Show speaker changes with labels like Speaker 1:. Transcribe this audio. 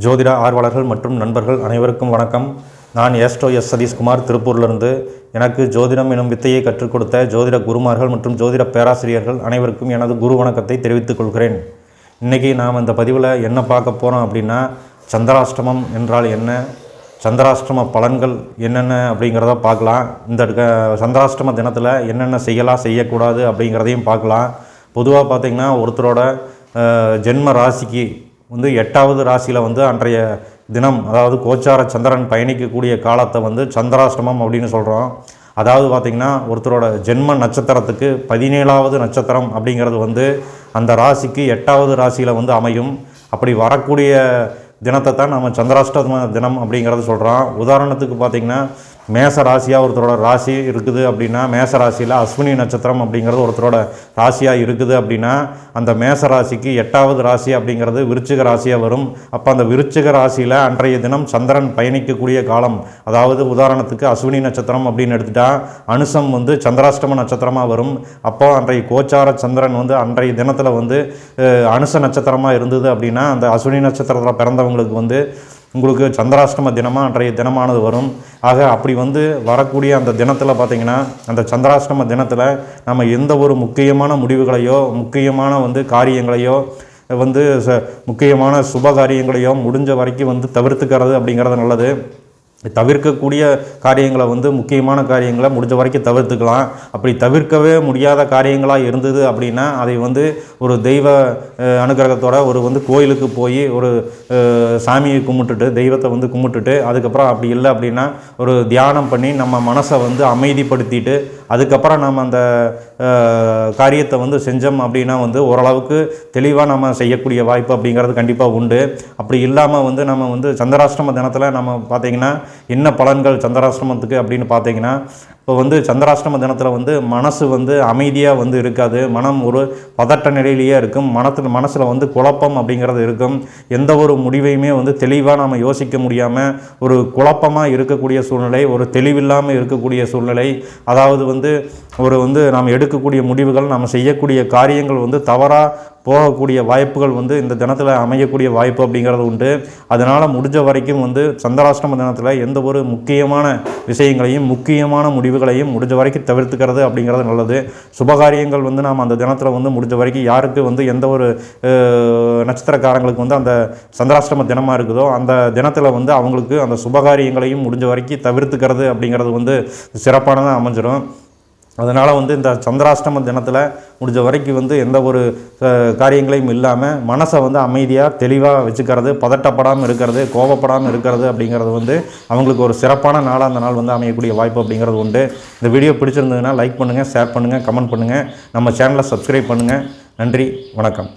Speaker 1: ஜோதிட ஆர்வலர்கள் மற்றும் நண்பர்கள் அனைவருக்கும் வணக்கம். நான் எஸ்டோ எஸ் சதீஷ்குமார் திருப்பூர்லேருந்து. எனக்கு ஜோதிடம் எனும் வித்தையை கற்றுக் கொடுத்த ஜோதிட குருமார்கள் மற்றும் ஜோதிட பேராசிரியர்கள் அனைவருக்கும் எனது குரு வணக்கத்தை தெரிவித்துக் கொள்கிறேன். இன்றைக்கி நாம் இந்த பதிவில் என்ன பார்க்க போகிறோம் அப்படின்னா சந்திராஷ்டமம் என்றால் என்ன? சந்திராஷ்டம பலன்கள் என்னென்ன அப்படிங்கிறத பார்க்கலாம். இந்த க- சந்திராஷ்டம தினத்தில் என்னென்ன செய்யலாம் செய்யக்கூடாது அப்படிங்கிறதையும் பார்க்கலாம். பொதுவாக பார்த்திங்கன்னா ஒருத்தரோட ஜென்ம ராசிக்கு வந்து எட்டாவது ராசியில் வந்து அன்றைய தினம் அதாவது கோச்சார சந்திரன் பயணிக்கக்கூடிய காலத்தை வந்து சந்திராஷ்டமம் அப்படின்னு சொல்கிறோம் அதாவது பார்த்திங்கன்னா ஒருத்தரோட ஜென்ம நட்சத்திரத்துக்கு பதினேழாவது நட்சத்திரம் அப்படிங்கிறது வந்து அந்த ராசிக்கு எட்டாவது ராசியில் வந்து அமையும். அப்படி வரக்கூடிய தினத்தை தான் நம்ம சந்திராஷ்டம தினம் அப்படிங்கிறத சொல்கிறோம் உதாரணத்துக்கு பார்த்திங்கன்னா மேச ராசியாக ஒருத்தரோட ராசி இருக்குது அப்படின்னா மேச ராசியில் அஸ்வினி நட்சத்திரம் அப்படிங்கிறது ஒருத்தரோட ராசியாக இருக்குது அப்படின்னா அந்த மேச ராசிக்கு எட்டாவது ராசி அப்படிங்கிறது விருச்சிக ராசியாக வரும். அப்போ அந்த விருச்சிக ராசியில் அன்றைய தினம் சந்திரன் பயணிக்கக்கூடிய காலம். அதாவது உதாரணத்துக்கு அஸ்வினி நட்சத்திரம் அப்படின்னு எடுத்துட்டால் அனுசம் வந்து சந்திராஷ்டம நட்சத்திரமாக வரும். அப்போ அன்றைய கோச்சார சந்திரன் வந்து அன்றைய தினத்தில் வந்து அனுச நட்சத்திரமாக இருந்தது அப்படின்னா அந்த அஸ்வினி நட்சத்திரத்தில் பிறந்தவங்களுக்கு வந்து உங்களுக்கு சந்திராஷ்டம தினமாக அன்றைய தினமானது வரும். ஆக அப்படி வந்து வரக்கூடிய அந்த தினத்தில் பார்த்தீங்கன்னா அந்த சந்திராஷ்டம தினத்தில் நம்ம எந்த ஒரு முக்கியமான முடிவுகளையோ முக்கியமான வந்து காரியங்களையோ வந்து ச- முக்கியமான சுப காரியங்களையோ முடிஞ்ச வரைக்கும் வந்து தவிர்த்துக்கிறது அப்படிங்கிறது நல்லது. தவிர்க்கக்கூடிய காரியங்களை வந்து முக்கியமான காரியங்களை முடிஞ்ச வரைக்கும் தவிர்த்துக்கலாம். அப்படி தவிர்க்கவே முடியாத காரியங்களாக இருந்தது அப்படின்னா அதை வந்து ஒரு தெய்வ அனுகிரகத்தோட ஒரு வந்து கோயிலுக்கு போய் ஒரு சாமியை கும்பிட்டுட்டு தெய்வத்தை வந்து கும்பிட்டுட்டு அதுக்கப்புறம் அப்படி இல்லை அப்படின்னா ஒரு தியானம் பண்ணி நம்ம மனசை வந்து அமைதிப்படுத்திட்டு அதுக்கப்புறம் நம்ம அந்த காரியத்தை வந்து செஞ்சோம் அப்படின்னா வந்து ஓரளவுக்கு தெளிவாக நம்ம செய்யக்கூடிய வாய்ப்பு அப்படிங்கிறது கண்டிப்பாக உண்டு. அப்படி இல்லாமல் வந்து நம்ம வந்து சந்திராஷ்டிரம தினத்தில் நம்ம பார்த்தீங்கன்னா என்ன பலன்கள் சந்திராஷ்டிரமத்துக்கு அப்படின்னு பார்த்தீங்கன்னா இப்போ வந்து சந்திராஷ்டம தினத்தில் வந்து மனசு வந்து அமைதியாக வந்து இருக்காது. மனம் ஒரு பதட்ட நிலையிலேயே இருக்கும். மனத்தில் மனசில் வந்து குழப்பம் அப்படிங்கிறது இருக்கும். எந்த ஒரு முடிவையுமே வந்து தெளிவாக நம்ம யோசிக்க முடியாமல் ஒரு குழப்பமாக இருக்கக்கூடிய சூழ்நிலை ஒரு தெளிவில்லாமல் இருக்கக்கூடிய சூழ்நிலை அதாவது வந்து ஒரு வந்து நாம் எடுக்கக்கூடிய முடிவுகள் நாம் செய்யக்கூடிய காரியங்கள் வந்து தவறாக போகக்கூடிய வாய்ப்புகள் வந்து இந்த தினத்தில் அமையக்கூடிய வாய்ப்பு அப்படிங்கிறது உண்டு. அதனால் முடிஞ்ச வரைக்கும் வந்து சந்திராஷ்டம தினத்தில் எந்த ஒரு முக்கியமான விஷயங்களையும் முக்கியமான முடிவுகளையும் முடிஞ்ச வரைக்கும் தவிர்த்துக்கிறது அப்படிங்கிறது நல்லது. சுபகாரியங்கள் வந்து நாம் அந்த தினத்தில் வந்து முடிஞ்ச வரைக்கும் யாருக்கு வந்து எந்த ஒரு நட்சத்திரக்காரங்களுக்கு வந்து அந்த சந்திராஷ்டம தினமாக இருக்குதோ அந்த தினத்தில் வந்து அவங்களுக்கு அந்த சுபகாரியங்களையும் முடிஞ்ச வரைக்கும் தவிர்த்துக்கிறது அப்படிங்கிறது வந்து சிறப்பானதாக அமைஞ்சிடும் அதனால் வந்து இந்த சந்திராஷ்டம தினத்தில் முடிஞ்ச வரைக்கும் வந்து எந்த ஒரு காரியங்களையும் இல்லாமல் மனசை வந்து அமைதியாக தெளிவாக வச்சுக்கிறது பதட்டப்படாமல் இருக்கிறது கோபப்படாமல் இருக்கிறது அப்படிங்கிறது வந்து அவங்களுக்கு ஒரு சிறப்பான நாளாக அந்த நாள் வந்து அமையக்கூடிய வாய்ப்பு அப்படிங்கிறது உண்டு. இந்த வீடியோ பிடிச்சிருந்ததுன்னா லைக் பண்ணுங்கள் ஷேர் பண்ணுங்கள் கமெண்ட் பண்ணுங்கள் நம்ம சேனலை சப்ஸ்கிரைப் பண்ணுங்கள் நன்றி வணக்கம்.